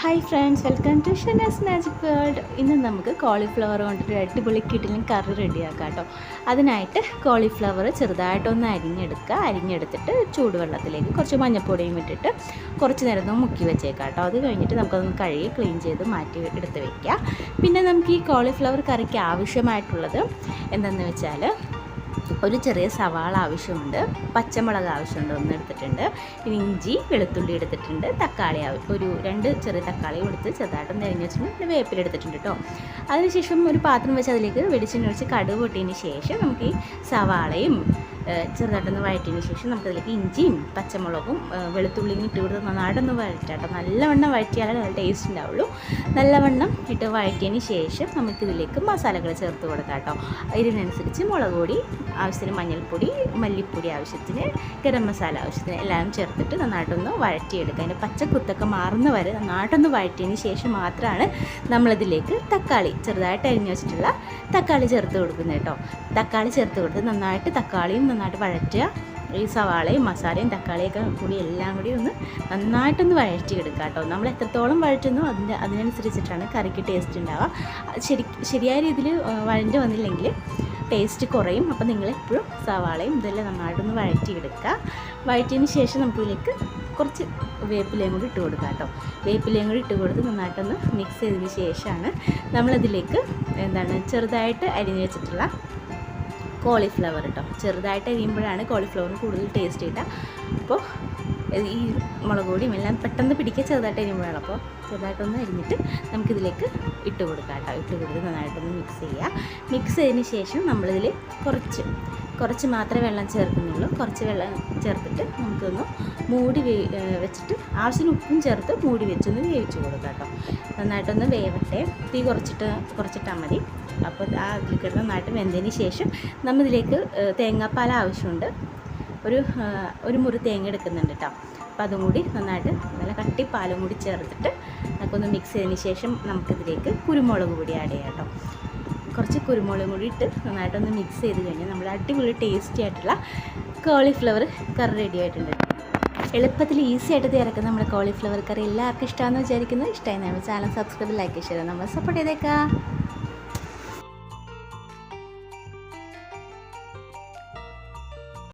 Hi friends welcome to Shanas magic world ഇന്ന് നമുക്ക് cauliflower കൊണ്ടൊരു അടിപൊളി കിട്ടിലും കറി റെഡിയാക്കാം കേട്ടോ അതിനായിട്ട് കോളിഫ്ലവർ ചെറുതായിട്ടൊന്ന് അരിഞ്ഞെടുക്കുക. അരിഞ്ഞെടുത്തിട്ട് ചൂടുവെള്ളത്തിലേക്ക് കുറച്ച് മഞ്ഞൾപ്പൊടിയും ഇട്ടിട്ട് കുറച്ച് നേരം ഒന്ന് മുക്കി വെച്ചേക്കാം കേട്ടോ അത് കഴിഞ്ഞിട്ട് നമുക്കതൊന്ന് കഴുകി ക്ലീൻ ചെയ്ത് മാറ്റി എടുത്ത് വയ്ക്കുക പിന്നെ നമുക്ക് ഈ കോളിഫ്ലവർ കറിക്ക് ആവശ്യമായിട്ടുള്ളത് എന്തെന്ന് വെച്ചാൽ ഒരു ചെറിയ സവാള ആവശ്യമുണ്ട് പച്ചമുളക് ആവശ്യമുണ്ട് ഒന്ന് എടുത്തിട്ടുണ്ട് ഇഞ്ചി വെളുത്തുള്ളി എടുത്തിട്ടുണ്ട് തക്കാളി ഒരു രണ്ട് ചെറിയ തക്കാളി എടുത്ത് ചെറുതായിട്ടൊന്ന് അരിഞ്ഞ് വെച്ചിട്ടുണ്ട് പിന്നെ വേപ്പില എടുത്തിട്ടുണ്ട് കേട്ടോ അതിനുശേഷം ഒരു പാത്രം വെച്ച് അതിലേക്ക് വെളിച്ചെണ്ണ ഒഴിച്ച് കടുക് പൊട്ടിയതിന് ശേഷം നമുക്ക് ഈ സവാളയും ചെറുതായിട്ടൊന്ന് വഴറ്റിയതിന് ശേഷം നമുക്കതിലേക്ക് ഇഞ്ചിയും പച്ചമുളകും വെളുത്തുള്ളിയും ഇട്ട് കൊടുത്ത് നന്നായിട്ടൊന്ന് വഴറ്റാട്ടോ. നല്ലവണ്ണം വഴറ്റിയാലേ നല്ല ടേസ്റ്റ് ഉണ്ടാവുള്ളൂ. നല്ലവണ്ണം ഇട്ട് വഴറ്റിയതിന് ശേഷം നമുക്കിതിലേക്ക് മസാലകൾ ചേർത്ത് കൊടുക്കാം കേട്ടോ ഇതിനനുസരിച്ച് മുളക് പൊടി ആവശ്യത്തിന് മഞ്ഞൾപ്പൊടി മല്ലിപ്പൊടി ആവശ്യത്തിന് ഗരം മസാല ആവശ്യത്തിന് എല്ലാം ചേർത്തിട്ട് നന്നായിട്ടൊന്ന് വഴറ്റിയെടുക്കുക അതിന്റെ പച്ചക്കുത്തൊക്കെ മാറുന്ന വരെ നന്നായിട്ടൊന്ന് വഴറ്റിയതിന് ശേഷം മാത്രമാണ് നമ്മളിതിലേക്ക് തക്കാളി ചെറുതായിട്ട് അരിഞ്ഞു വെച്ചിട്ടുള്ള തക്കാളി ചേർത്ത് കൊടുക്കുന്നത് കേട്ടോ. തക്കാളി ചേർത്ത് കൊടുത്ത് നന്നായിട്ട് തക്കാളിയും നന്നായിട്ട് വഴറ്റുക. ഈ സവാളയും മസാലയും തക്കാളിയൊക്കെ കൂടി എല്ലാം കൂടി ഒന്ന് നന്നായിട്ടൊന്ന് വഴറ്റിയെടുക്കുക കേട്ടോ. നമ്മൾ എത്രത്തോളം വഴറ്റുന്നു അതിന്റെ അതിനനുസരിച്ചിട്ടാണ് കറിക്ക് ടേസ്റ്റ് ഉണ്ടാവുക. ശരി ശരിയായ രീതിയിൽ വഴഞ്ഞ് വന്നില്ലെങ്കിൽ ടേസ്റ്റ് കുറയും. അപ്പോൾ നിങ്ങൾ എപ്പോഴും സവാളയും ഇതെല്ലാം നന്നായിട്ടൊന്ന് വഴറ്റിയെടുക്കുക. വഴറ്റിയതിന് ശേഷം നമുക്കിതിലേക്ക് കുറച്ച് വേപ്പിലയും കൂടി ഇട്ട് കൊടുക്കുക കേട്ടോ. വേപ്പിലയും കൂടി ഇട്ട് കൊടുത്ത് നന്നായിട്ടൊന്ന് മിക്സ് ചെയ്തതിന് ശേഷമാണ് നമ്മളതിലേക്ക് എന്താണ് ചെറുതായിട്ട് അരിഞ്ഞ് വെച്ചിട്ടുള്ള കോളിഫ്ലവർ കേട്ടോ ചെറുതായിട്ട് അരിയുമ്പോഴാണ് കോളിഫ്ലവറിന് കൂടുതൽ ടേസ്റ്റ് കിട്ടുക. അപ്പോൾ ഈ മുളക് പൊടിയും എല്ലാം പെട്ടെന്ന് പിടിക്കുക ചെറുതായിട്ട് അരിയുമ്പോഴാണ്. അപ്പോൾ ചെറുതായിട്ടൊന്ന് അരിഞ്ഞിട്ട് നമുക്കിതിലേക്ക് ഇട്ട് കൊടുക്കാം കേട്ടോ ഇട്ട് കൊടുത്ത് നന്നായിട്ടൊന്ന് മിക്സ് ചെയ്യുക. മിക്സ് ചെയ്തതിന് ശേഷം നമ്മളിതിൽ കുറച്ച് കുറച്ച് മാത്രമേ വെള്ളം ചേർക്കുന്നുള്ളൂ. കുറച്ച് വെള്ളം ചേർത്തിട്ട് നമുക്കൊന്ന് മൂടി വേ വെച്ചിട്ട് ആവശ്യത്തിന് ഉപ്പും ചേർത്ത് മൂടി വെച്ചൊന്ന് വേവിച്ച് കൊടുക്കാം കേട്ടോ നന്നായിട്ടൊന്ന് വേവട്ടെ. തീ കുറച്ചിട്ട് കുറച്ചിട്ടാൽ മതി. അപ്പോൾ ആ കിടന്ന് നന്നായിട്ട് വെന്തതിന് ശേഷം നമ്മളിതിലേക്ക് തേങ്ങാപ്പാൽ ആവശ്യമുണ്ട്. ഒരു ഒരു മുറി തേങ്ങ എടുക്കുന്നുണ്ട് കേട്ടോ. അപ്പോൾ അതും കൂടി നന്നായിട്ട് നല്ല കട്ടി പാലും കൂടി ചേർത്തിട്ട് നമുക്കൊന്ന് മിക്സ് ചെയ്തതിന് ശേഷം നമുക്കിതിലേക്ക് കുരുമുളക് കൂടി ആഡ് ചെയ്യാം കേട്ടോ. കുറച്ച് കുരുമുളകും കൂടി ഇട്ട് നന്നായിട്ടൊന്ന് മിക്സ് ചെയ്ത് കഴിഞ്ഞാൽ നമ്മൾ അടിപൊളി ടേസ്റ്റി ആയിട്ടുള്ള കോളിഫ്ലവർ കറി റെഡി ആയിട്ടുണ്ട്. എളുപ്പത്തിൽ ഈസി ആയിട്ട് തിരക്കുന്ന നമ്മുടെ കോളിഫ്ലവർ കറി എല്ലാവർക്കും ഇഷ്ടമാണെന്ന് വിചാരിക്കുന്നു. ഇഷ്ടമായി നമ്മൾ ചാനൽ സബ്സ്ക്രൈബ് ലൈക്ക് ചെയ്ത് നമ്മൾ സപ്പോർട്ട് ചെയ്തേക്കാം.